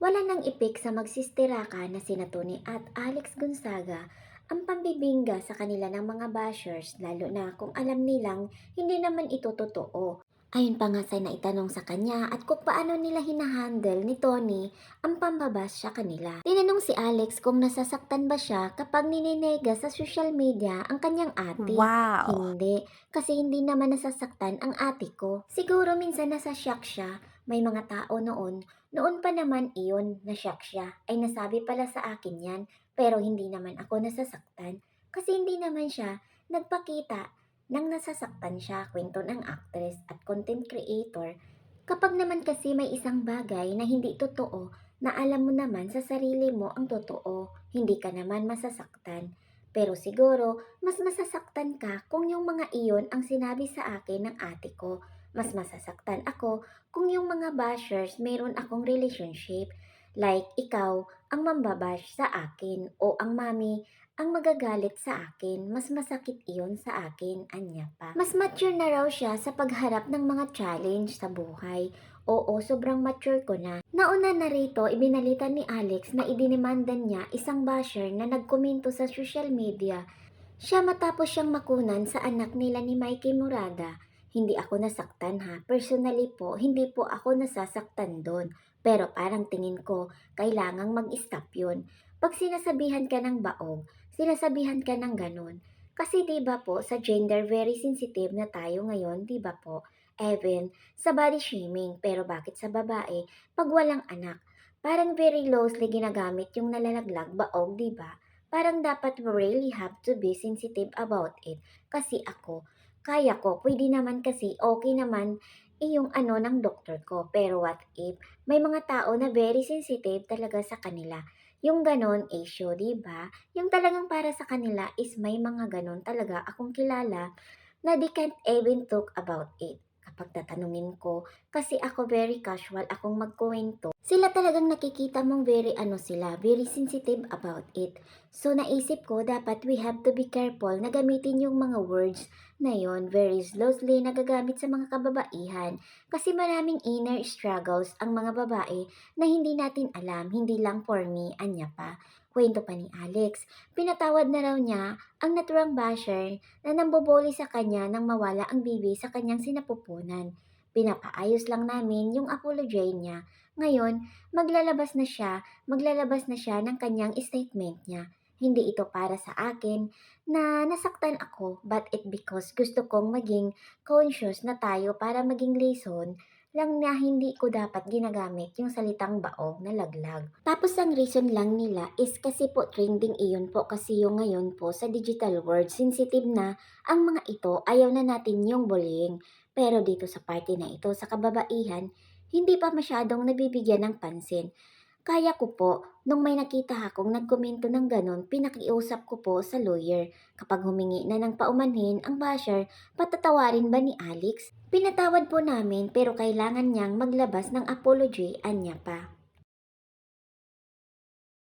Wala nang ipik sa magsistiraka na sina Tony at Alex Gonzaga ang pambibingga sa kanila ng mga bashers lalo na kung alam nilang hindi naman ito totoo. Ayun pa nga sa naitanong sa kanya at kung paano nila hinahandle ni Tony ang pambabas sa kanila. Tinanong si Alex kung nasasaktan ba siya kapag nininega sa social media ang kanyang ate. Wow! Hindi, kasi hindi naman nasasaktan ang ate ko. Siguro minsan nasa shock siya. May mga tao noon, noon pa naman iyon na shock siya, ay nasabi pala sa akin yan, pero hindi naman ako nasasaktan. Kasi hindi naman siya nagpakita nang nasasaktan siya, kwento ng actress at content creator. Kapag naman kasi may isang bagay na hindi totoo, na alam mo naman sa sarili mo ang totoo, hindi ka naman masasaktan. Pero siguro, mas masasaktan ka kung yung mga iyon ang sinabi sa akin ng ate ko. Mas masasaktan ako kung yung mga bashers meron akong relationship. Like ikaw ang mambabash sa akin o ang mami ang magagalit sa akin. Mas masakit iyon sa akin, anya pa. Mas mature na raw siya sa pagharap ng mga challenge sa buhay. Oo, sobrang mature ko na. Nauna na rito, ibinalita ni Alex na idinimanda niya isang basher na nagkomento sa social media. Siya matapos siyang makunan sa anak nila ni Mikey Murada. Hindi ako nasaktan ha. Personally po, hindi po ako nasasaktan doon. Pero parang tingin ko, kailangang mag-stop yun. Pag sinasabihan ka ng baog, sinasabihan ka ng ganun. Kasi 'di ba po sa gender very sensitive na tayo ngayon, 'di ba po? Even sa body shaming, pero bakit sa babae pag walang anak? Parang very loosely ginagamit yung nalalaglag baog, 'di ba? Parang dapat we really have to be sensitive about it. Kasi ako, kaya ko, pwede naman kasi okay naman iyong ano ng doktor ko. Pero what if may mga tao na very sensitive talaga sa kanila? Yung ganon issue, di ba? Yung talagang para sa kanila is may mga ganon talaga akong kilala na they can't even talk about it. Kapag tatanungin ko, kasi ako very casual akong magkuwento, sila talagang nakikita mong very ano sila, very sensitive about it. So naisip ko dapat we have to be careful na gamitin yung mga words na yon very loosely nagagamit sa mga kababaihan. Kasi maraming inner struggles ang mga babae na hindi natin alam, hindi lang for me, anya pa. Kwento pa ni Alex, pinatawad na raw niya ang naturang basher na namboboli sa kanya nang mawala ang bibi sa kanyang sinapupunan. Pinapaayos lang namin yung apology niya. Ngayon, maglalabas na siya, maglalabas na siya ng kanyang statement niya. Hindi ito para sa akin na nasaktan ako but it because gusto kong maging conscious na tayo para maging lesson lang na hindi ko dapat ginagamit yung salitang baog na laglag. Tapos ang reason lang nila is kasi po trending iyon po kasi yung ngayon po sa digital world sensitive na ang mga ito ayaw na natin yung bullying. Pero dito sa party na ito sa kababaihan, hindi pa masyadong nabibigyan ng pansin. Kaya ko po, nung may nakita akong nagkomento ng ganon, pinakiusap ko po sa lawyer. Kapag humingi na ng paumanhin ang basher, patatawarin ba ni Alex? Pinatawad po namin pero kailangan niyang maglabas ng apology anya pa.